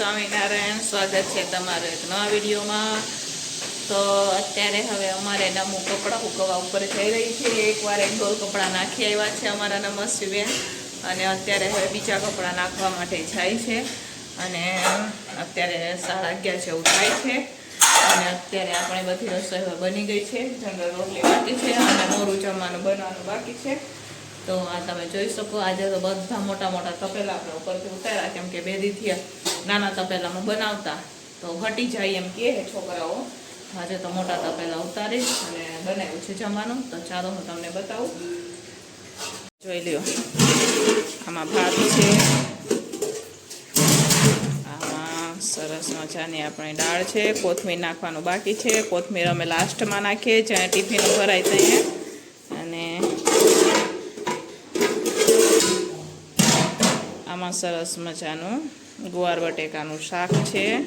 સ્વામિનારાયણ સ્વાગત છે તમારું એક નવા વિડીયોમાં. તો અત્યારે હવે અમારે નમું કપડાં ઉકવવા ઉપર જઈ રહી છે. એકવાર એક ગોળ કપડાં નાખી આવ્યા છે અમારા નમસ્વીબેન અને અત્યારે હવે બીજા કપડાં નાખવા માટે જાય છે. અને અત્યારે સાડા અગિયાર જેવું થાય છે. અને અત્યારે આપણે બધી રસોઈ બની ગઈ છે. જનરલ રોટલી બાકી છે અને મોરું જમવાનું બનાવવાનું બાકી છે. તો આ તમે જોઈ શકો, આજે તો બધા મોટા મોટા તપેલા આપણે ઉપરથી ઉતાર્યા, કેમ કે બે દીથી નાના તપેલામાં બનાવતા. તો ઘટી જાય એમ કહે છોકરાઓ. આજે તો મોટા તપેલા ઉતારીશ અને બનાવ્યું છે જમવાનું. તો ચાલો હું તમને બતાવું. જોઈ લ્યો. આમાં ભાત છે. આમાં સરસ મજાની આપણી દાળ છે. કોથમીર નાખવાનું બાકી છે. કોથમીર અમે લાસ્ટમાં નાખીએ જ્યાં ટિફિન ભરાય ત્યાં અને આમાં સરસ મજાનું ગુવાર બટેકાનું શાક છે.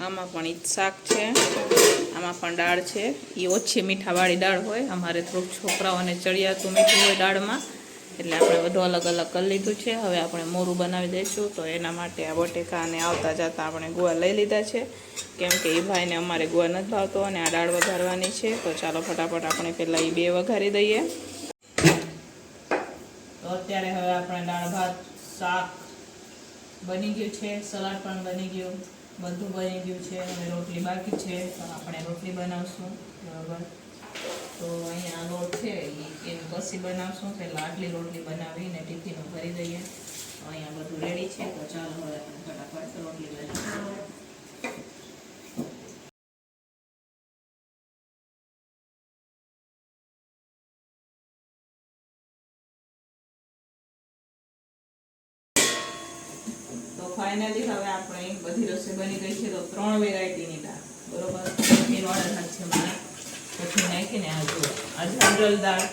આમાં પણ ઈ શાક છે. આમાં પણ દાળ છે. એ ઓછી મીઠાવાળી દાળ હોય. અમારે થોડુંક છોકરાઓને ચડિયાતું મીઠું હોય દાળમાં. એટલે આપણે બધું અલગ અલગ કરી લીધું છે. હવે આપણે મોરું બનાવી દઈશું. તો એના માટે આ બટેકા અને આવતા જતા આપણે ગુવા લઈ લીધા છે. કેમ કે એ ભાઈને અમારે ગુવા નથી ભાવતો અને આ દાળ વઘારવાની છે. તો ચાલો ફટાફટ આપણે પહેલાં એ બે વઘારી દઈએ. તો અત્યારે હવે આપણે દાળ, ભાત, શાક બની ગયું છે, સલાડ પણ બની ગયું, બધું બની ગયું છે, હવે રોટલી બાકી છે, તો આપણે રોટલી બનાવશું, બરાબર? તો અહીંયા લોટ છે એ પછી બનાવશું, પહેલાં આટલી રોટલી બનાવીને ટિફિનમાં ભરી દઈએ. અહીંયા બધું રેડી છે, તો ચાલો હવે ફટાફટ રોટલી બનાવીએ. ફાઇનલી હવે આપણે બધી રસોઈ બની ગઈ છે તો ત્રણ વેરાયટીની દાળ. બરોબર? એનો અડદ છે મારે. પછી નાખીને આ જુઓ આ જનરલ દાળ,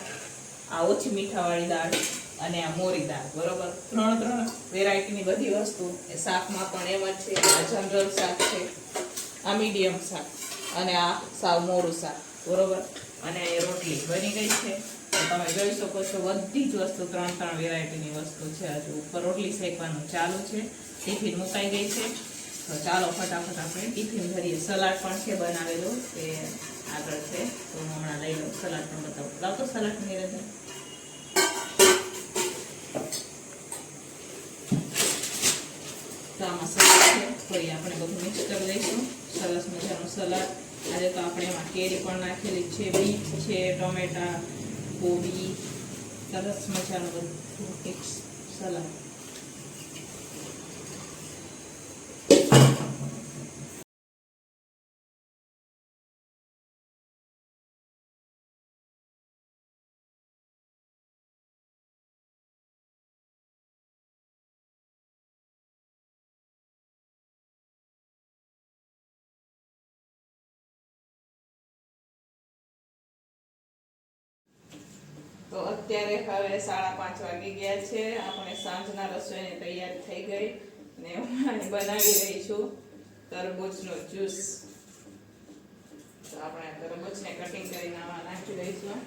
આ ઓછી મીઠાવાળી દાળ અને આ મોરી દાળ. બરોબર? ત્રણ ત્રણ વેરાયટીની બધી વસ્તુ. એ શાકમાં પણ એમ જ છે, આ જનરલ શાક છે, આ મીડિયમ શાક અને આ સાવ મોરું શાક. બરોબર? અને રોટલી બની ગઈ છે. તો તમે જોઈ શકો છો, બધી જ વસ્તુ, ત્રણ ત્રણ વેરાયટીની વસ્તુ છે હજુ ઉપર. રોટલી શેકવાનું ચાલુ છે, ટિફિન મુકાઈ ગઈ છે. તો ચાલો ફટાફટ આપણે ટિફિન ભરીએ. સલાડ પણ છે બનાવેલો, તે આગળ છે. તો હું હમણાં લઈ લઉં. સલાડ પણ બતાવું. લાવતો સલાડ નિરંજન તો આમાં સલાડ છે. બધું મિક્સ કરી દઈશું સરસ મજાનું સલાડ. આજે તો આપણે એમાં કેરી પણ નાખેલી છે, બીટ છે, ટોમેટા કોબી સરસ મજાનું બધું સલાડ. તો અત્યારે હવે સાડા પાંચ વાગી ગયા છે. આપણે સાંજના રસોઈની તૈયારી થઈ ગઈ ને હું બનાવી રહી છું તરબૂચનો જ્યુસ. તો આપણે તરબૂચને કટિંગ કરીને આમાં નાખી દઈશું.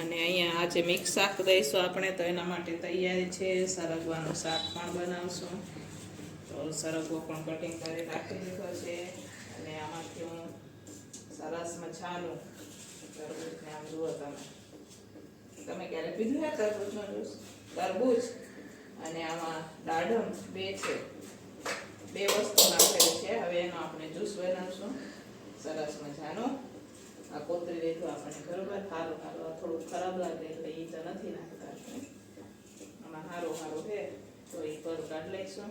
અને અહીંયા આજે મિક્સ શાક દઈશું આપણે, તો એના માટે તૈયારી છે. સરગવાનું શાક પણ બનાવશું. તો સરગવો પણ કટિંગ કરી રાખી દીધો છે. અને આમાંથી હું સરસ મજાનું તરબૂચને આમ જુઓ તમે. તમે ક્યારે પીધું હે તરબૂચનો જ્યુસ તરબૂચ અને આમાં દાડમ બે છે. બે વસ્તુ નાખેલી છે. હવે એનો આપણે જ્યુસ બનાવશું. સરસ મજાનો. આ કોતરી લીધું આપણને બરોબર? સારું સારું આ થોડું ખરાબ લાગે એટલે એ તો નથી નાખતા આમાં સારું સારું છે તો એ પર કાઢી લઈશું.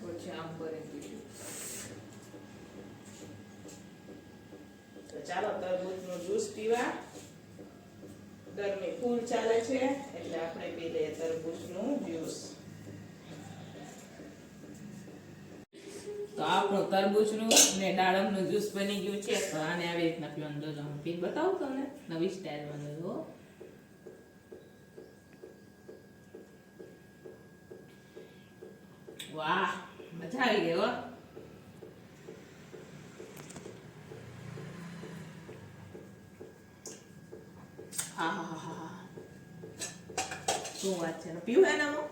પછી આમ કરી દીધું તો ચાલો, તરબૂચનો જ્યુસ પીવા. ગરમી ફૂલ ચાલે છે, એટલે આપણે પી લઈએ તરબૂચનું જ્યુસ. તો આપણું તરબૂચનું ને દાડમનું જ્યુસ બની ગયું છે, તો આને આવી રીતના પીવાનું જોજો હું પી બતાવું તમને, નવી સ્ટાઇલ બનાવ્યો વાહ, મજા આવી ગઈ હો. હા હા હા શું વાત છે? પીવું એનામાં?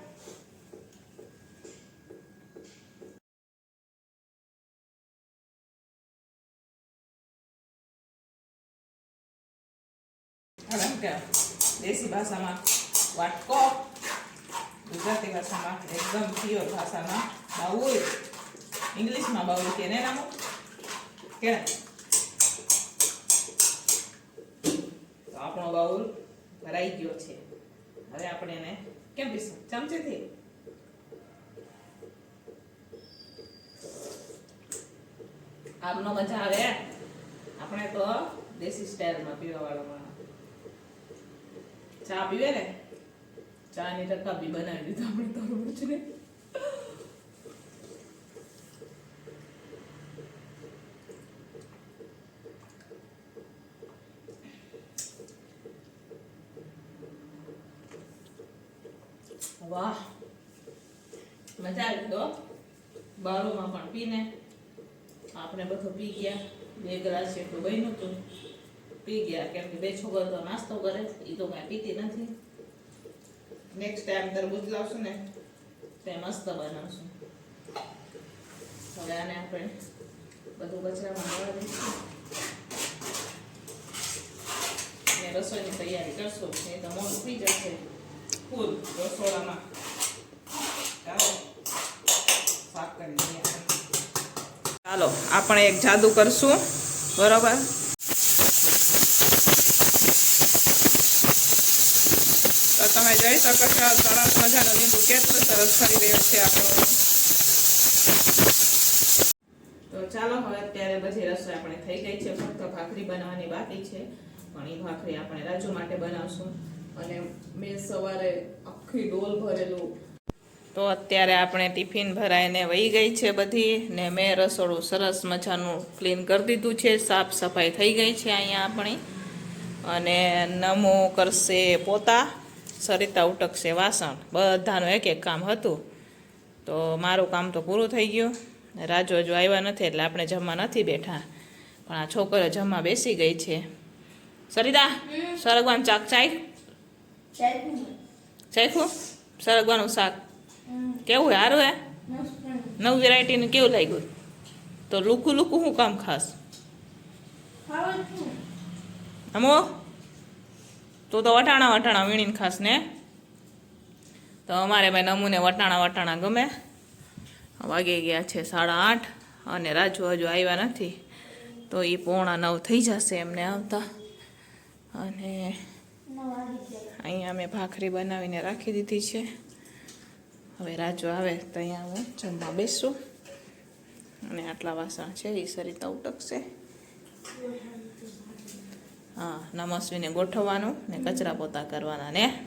દેશી ભાષામાં વાટકો, ગુજરાતી ભાષામાં એકદમ પ્યોર ભાષામાં બાઉલ. ઇંગ્લિશમાં બાઉલ કે ને નામો કે બાઉલ ભરાઈ ગયો છે. હવે આપણે એને કેમ પીશું ચમચીથી? આપનો મજા આવે. આપણે તો દેશી સ્ટાઇલમાં પીવા વાળામાં ચા પીવે ને? ચા ની રકાબી બનાવી દીધું આપણે તરબૂચ વાહ. મજા આવી તો બારોમાં પણ પીને. આપણે બધું પી ગયા. બે ગ્લાસ જેટલું બન્યું હતું. પી ગયા. કેમ કે બે છોકરો તો નાસ્તો કરે. એ તો કાંઈ પીતી નથી. નેક્સ્ટ ટાઈમ તરબૂજ લાવશું ને. તે મસ્ત બનાવશું. હવે આને આપણે બધું કચરામાં આવવા દઈશું. રસોઈની તૈયારી કરશું. એ તો મોડું થઈ જશે. ફૂલ રસોડામાં ચાલો શાક કરી દઈએ. ચાલો આપણે એક જાદુ કરશું. બરોબર? તો તમે જોઈ શકો છો સરસ મજાનું લીંબુ કેટલું સરસ થઈ રહ્યો છે આપણો. તો ચાલો હવે અત્યારે બધી રસોઈ આપણે થઈ ગઈ છે. ફક્ત ભાખરી બનાવવાની બાકી છે. પણ એ ભાખરી આપણે રાજુ માટે બનાવશું. અને મેં સવારે આખી ડોલ ભરેલું. તો અત્યારે આપણે ટિફિન ભરાઈને વહી ગઈ છે બધી ને મેં રસોડું સરસ મજાનું ક્લીન કરી દીધું છે સાફ સફાઈ થઈ ગઈ છે અહીંયા આપણી. અને નમો કરશે પોતા સરિતા ઉટકશે વાસણ બધાનું એક એક કામ હતું. તો મારું કામ તો પૂરું થઈ ગયું. રાજો હજુ આવ્યા નથી એટલે આપણે જમવા નથી બેઠા. પણ આ છોકરીઓ જમવા બેસી ગઈ છે. સરિતા સરગવાન ચાક ચાય. ચાખ્યું સરગવાનું શાક. કેવું સારું હે? નવું વેરાયટીનું કેવું લાગ્યું? તો લુકું લુકું હું કામ ખાસ? અમો તું તો વટાણા વટાણા વીણીને ખાસ ને? તો અમારે ભાઈ નમૂને વટાણા વટાણા ગમે. વાગે ગયા છે સાડા આઠ અને રાજુ હજુ આવ્યા નથી. તો એ પોણા નવ થઈ જશે એમને આવતા. અને અહીંયા અમે ભાખરી બનાવીને રાખી દીધી છે. હવે રાજુ આવે તો અહીંયા હું જમવા બેસું. અને આટલા વાસણ છે એ સરિતા ઉટકશે. હા, નમસ્વીને ગોઠવવાનું ને કચરા પોતા કરવાના ને.